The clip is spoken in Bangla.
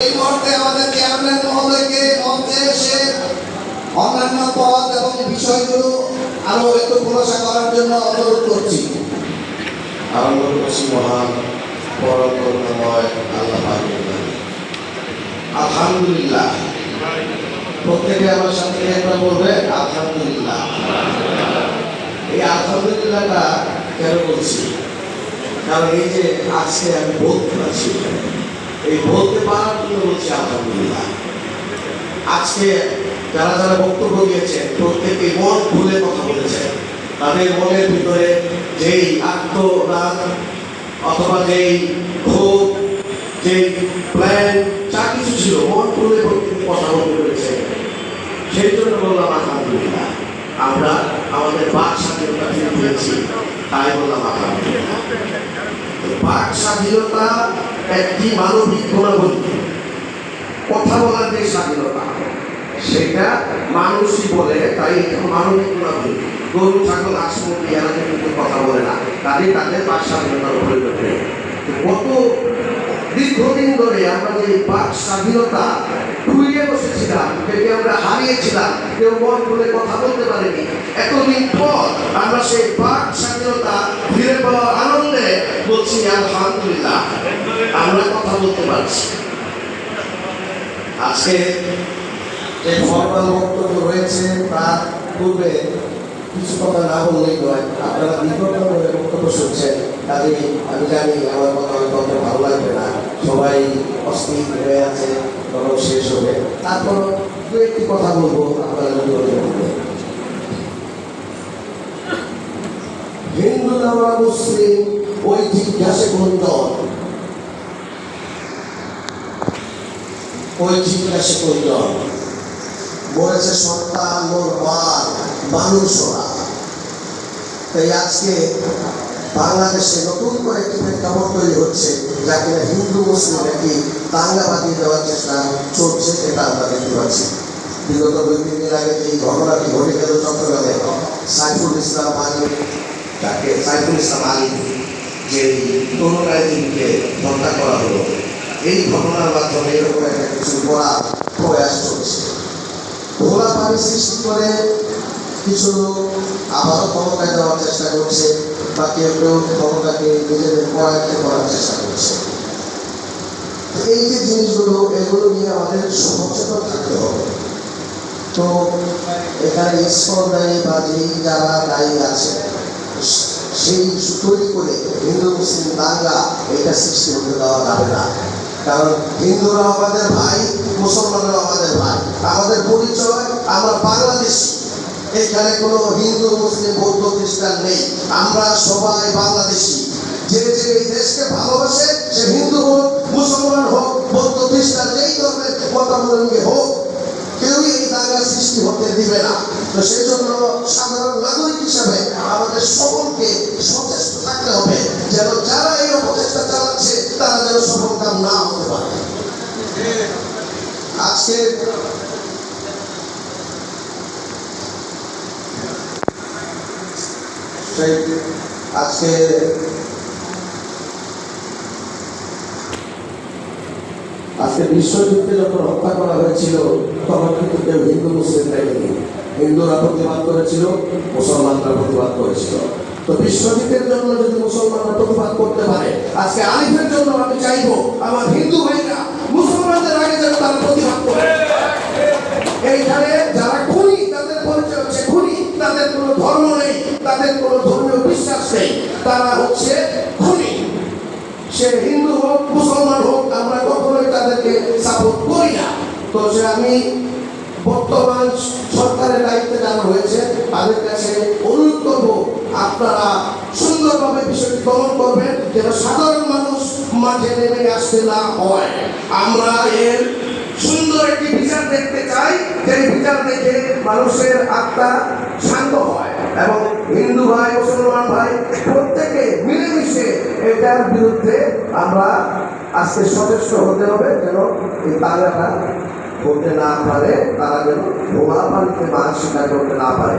এই মুহূর্তে আমাদের চেয়ারম্যান মহোদয়কে মঞ্চে এসে অন্যান্য পদ এবং বিষয়গুলো আরও একটু খোলাসা করার জন্য অনুরোধ করছি। আলহামদুলিল্লাহ। প্রত্যেকে আমার সাথে একবার বলবে এই কেন কারণ এই যে আজকে আমি বলতে পারছি এই বলতে পারার জন্য বলছি আলহামদুলিল্লাহ আজকে যারা যারা বক্তব্য দিয়েছেন, প্রত্যেকে মন খুলে কথা বলেছেন। তাদের মনের ভিতরে যেই আত্মরাগ অথবা যেই ক্ষোভ, যেই প্ল্যান, যা কিছু ছিল, মন খুলে প্রত্যেকে কথা বলতে পেরেছে সেই জন্য বললাম, আলহামদুলিল্লাহ, আমরা আমাদের বাক স্বাধীনতা ফিরে পেয়েছি তাই বললাম তো বাক স্বাধীনতা একটি মানবিক গুণাবলী কথা বলার যে স্বাধীনতা, সেটা মানুষই বলে, তাই এটা মানবিক গুণাবলী গরু, ছাগল মুরগি, এরা কিন্তু কথা বলে না। তাদের তাদের বাক স্বাধীনতার উপরে নেই কত দীর্ঘদিন ধরে আমরা যে বাক স্বাধীনতা খুইয়ে বসেছিলাম যেটি আমরা হারিয়েছিলাম, কেউ মন খুলে কথা বলতে পারেনি। এতদিন পর আমরা সেই বাক স্বাধীনতা ফিরে পাওয়ার আনন্দে বলছি, আলহামদুলিল্লাহ, আমরা কথা বলতে পারছি। আজকে যে ফর্মাল বক্তব্য রয়েছে, তার পূর্বে কিছু কথা না বললেই নয়, আপনারা ধরে বক্তব্য শুনছেন কাজে আমি জানি আমার কথা হয়তো ভালো লাগবে না। সবাই অস্থির হয়ে আছে। তখন শেষ হবে। তারপর দু একটি কথা বলব আপনারা হিন্দু নামা মুসলিম ওই জিজ্ঞাসে গুঞ্জন ওই জিজ্ঞাসে গুঞ্জন বলেছে, সন্তান, মোর মার মানুষ ওরা। তাই আজকে বাংলাদেশে নতুন করে একটি প্রেক্ষাপট তৈরি হচ্ছে যা কিনা হিন্দু, মুসলিম একটি দাঙ্গা বাঁধিয়ে দেওয়ার চেষ্টা চলছে এটা আমরা দেখতে পাচ্ছি। বিগত দুই, তিন দিন আগে যে ঘটনাটি ঘটে গেল চট্টগ্রামে, সাইফুল ইসলাম আলী, তাকে সাইফুল ইসলাম আলী যে তরুণ আইনজীবীকে হত্যা করা হলো, এই ঘটনার মাধ্যমে এরকম একটা কিছু করা প্রয়াস চলছে। ঘোলা পানি সৃষ্টি করে কিছু লোক আবারও ক্ষমতায় দেওয়ার চেষ্টা করছে বা কেউ কেউ ক্ষমতাকে নিজেদের পরায়ত্ত করার চেষ্টা করছে। এই যে জিনিসগুলো, এগুলো নিয়ে আমাদের সচেতন থাকতে হবে। তো এখানে দায়ী বা যেই যারা দায়ী আছে। সেই তৈরি করে হিন্দু, মুসলিম দাঙ্গা এটা সৃষ্টি হতে দেওয়া যাবে না। কারণ হিন্দুরা আমাদের ভাই মুসলমানরা আমাদের ভাই। আমাদের পরিচয়, আমরা বাংলাদেশি এখানে কোনো হিন্দু, মুসলিম, বৌদ্ধ খ্রিস্টান নেই। আমরা সবাই বাংলাদেশি। যে যে এই দেশকে ভালোবাসে, সে হিন্দু হোক, মুসলমান হোক, বৌদ্ধ, খ্রিস্টান, যেই ধর্মের মতাবলম্বী হোক, কেউই এই সৃষ্টি হতে দিবে না। তো সেই জন্য সাধারণ নাগরিক হিসাবে আমাদের সকলকে সচেষ্ট থাকতে হবে যেন যারা এই অপচেষ্টা চালাচ্ছে, তারা যেন সফল কাম না হতে পারে। আজকে আজকে আজকে বিশ্বযুদ্ধে যখন হত্যা করা হয়েছিল, তখন কিন্তু কেউ হিন্দু, মুসলিম দেখেনি হিন্দুরা প্রতিবাদ করেছিল, মুসলমানরা প্রতিবাদ করেছিল। তো বিশ্বজিতের জন্য যদি মুসলমানরা প্রতিবাদ করতে পারে, আজকে আলিফের জন্য আমি চাইব, আমার হিন্দু ভাইরা মুসলমানদের আগে যেন তারা প্রতিবাদ করে। এইখানে তাদের কোনো ধর্ম নেই, তাদের কোনো ধর্মীয় বিশ্বাস নেই। তারা হচ্ছে খুনি। সে হিন্দু হোক, মুসলমান হোক, আমরা কখনোই তাদেরকে সাপোর্ট করি না। তো সে আমি বর্তমান সরকারের দায়িত্বে যারা হয়েছে তাদের কাছে অনুরোধ করব, আপনারা সুন্দরভাবে বিষয়টি দমন করবেন, যেন সাধারণ মানুষ মাঠে নেমে আসতে না হয়। আমরা এর সুন্দর একটি বিচার দেখতে চাই যে বিচার দেখে মানুষের আত্মা শান্ত হয় এবং হিন্দু ভাই, মুসলমান ভাই প্রত্যেকে মিলেমিশে এটার বিরুদ্ধে আমরা আজকে সচেষ্ট হতে হবে যেন এই তালিকাটা করতে না পারে, তারা যেন ভোলা পানিতে মাছ করতে না পারে।